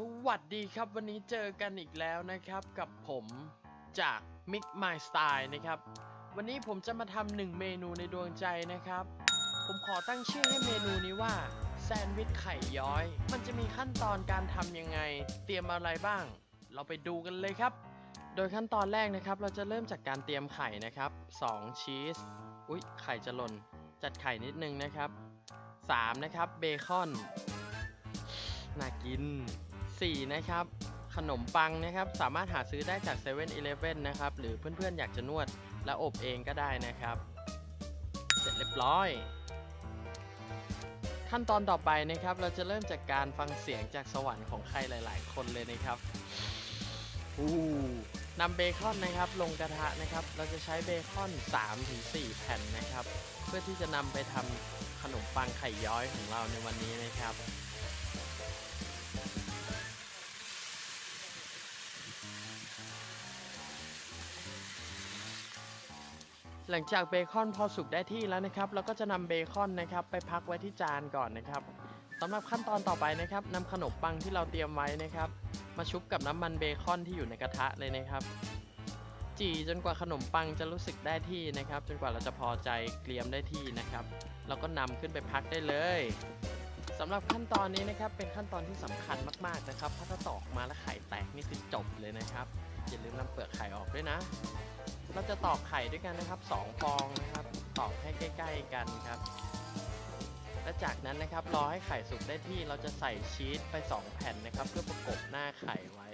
สวัสดีครับวันนี้เจอกันอีกแล้วนะครับกับผมจาก Mix My Style นะครับ วันนี้ผมจะมาทำหนึ่งเมนูในดวงใจนะครับ ผมขอตั้งชื่อให้เมนูนี้ว่าแซนด์วิชไข่ย้อย มันจะมีขั้นตอนการทำยังไง เตรียมอะไรบ้าง เราไปดูกันเลยครับ โดยขั้นตอนแรกนะครับ เราจะเริ่มจากการเตรียมไข่นะครับ2ชีสอุ๊ยไข่จะหล่นจัดไข่นิดนึงนะครับ3นะครับเบคอนน่ากิน 4 นะครับ ขนมปังนะครับ สามารถหาซื้อได้จาก7 e เ e ่ e อนะครับ หรือเพื่อนๆ อยากจะนวดและอบเองก็ได้นะครับ เสร็จเรียบร้อย ขั้นตอนต่อไปนะครับ เราจะเริ่มจากการฟังเสียงจากสวรรค์ของใครหลาย ๆ คนเลยนะครับอู้นำเบคอนนะครับลงกระทะนะครับ เราจะใช้เบคอน 3-4 แผ่นนะครับ เพื่อที่จะนำไปทำขนมปังไข่ย้อยของเราในวันนี้นะครับ หลังจากเบคอนพอสุกได้ที่แล้วนะครับเราก็จะนำเบคอนนะครับไปพักไว้ที่จานก่อนนะครับสำหรับขั้นตอนต่อไปนะครับนำขนมปังที่เราเตรียมไว้นะครับ มาชุบกับน้ำมันเบคอนที่อยู่ในกระทะเลยนะครับ จี่จนกว่าขนมปังจะรู้สึกได้ที่นะครับ จนกว่าเราจะพอใจเกรียมได้ที่นะครับ เราก็นำขึ้นไปพักได้เลย สำหรับขั้นตอนนี้นะครับเป็นขั้นตอนที่สำคัญมากๆนะครับเพราะถ้าตอกมาแล้วไข่แตกนี่คือจบเลยนะครับอย่าลืมนำเปลือกไข่ออกด้วยนะ เราจะตอกไข่ด้วยกันนะครับ 2 ฟองนะครับตอกให้ใกล้ ๆ กันครับ และจากนั้นนะครับรอให้ไข่สุกได้ที่เราจะใส่ชีสไป 2 แผ่นนะครับ เพื่อประกบหน้าไข่ไว้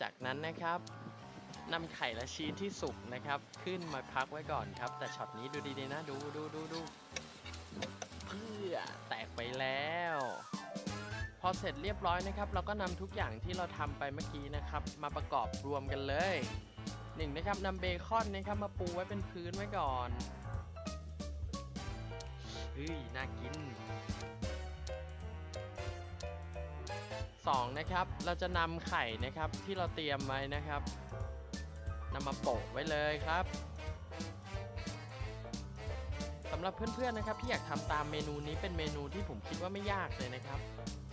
จากนั้นนะครับนำไข่และชีสที่สุกนะครับ ขึ้นมาพักไว้ก่อนครับ แต่ช็อตนี้ดูดีๆนะดูดูดูดูเพื่อ แล้ว พอเสร็จเรียบร้อยนะครับ เราก็นำทุกอย่างที่เราทำไปเมื่อกี้นะครับ มาประกอบรวมกันเลยหนึ่งนะครับนำเบคอนนะครับมาปูไว้เป็นพื้นไว้ก่อนเฮ้ยน่ากินสองนะครับ เราจะนำไข่นะครับที่เราเตรียมไว้นะครับนำมาโปะไว้เลยครับำหรับเพื่อนๆนะครับที่อยากทำตามเมนูนี้เป็นเมนูที่ผมคิดว่าไม่ยากเลยนะครับ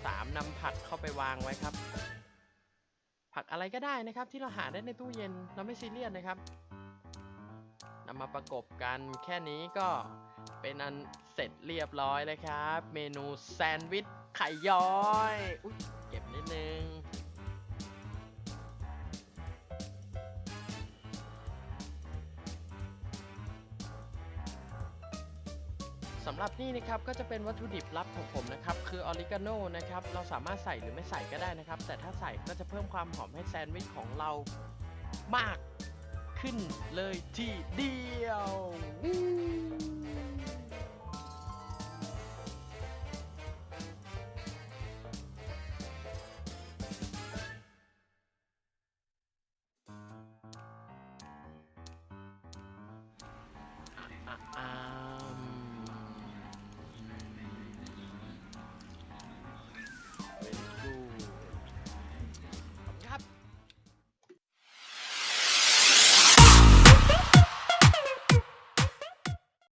สามนำผักเข้าไปวางไว้ครับ ผักอะไรก็ได้นะครับ ที่เราหาได้ในตู้เย็นเราไม่ซีเรียสนะครับนำมาประกบกันแค่นี้ก็เป็นอันเสร็จเรียบร้อยเลยครับ เมนูแซนด์วิชไข่ย้อยอุ๊ยเก็บนิดนึง สำหรับนี่นะครับก็จะเป็นวัตถุดิบลับของผมนะครับคือออริกาโนนะครับเราสามารถใส่หรือไม่ใส่ก็ได้นะครับ แต่ถ้าใส่ก็จะเพิ่มความหอมให้แซนด์วิชของเรามากขึ้นเลยทีเดียว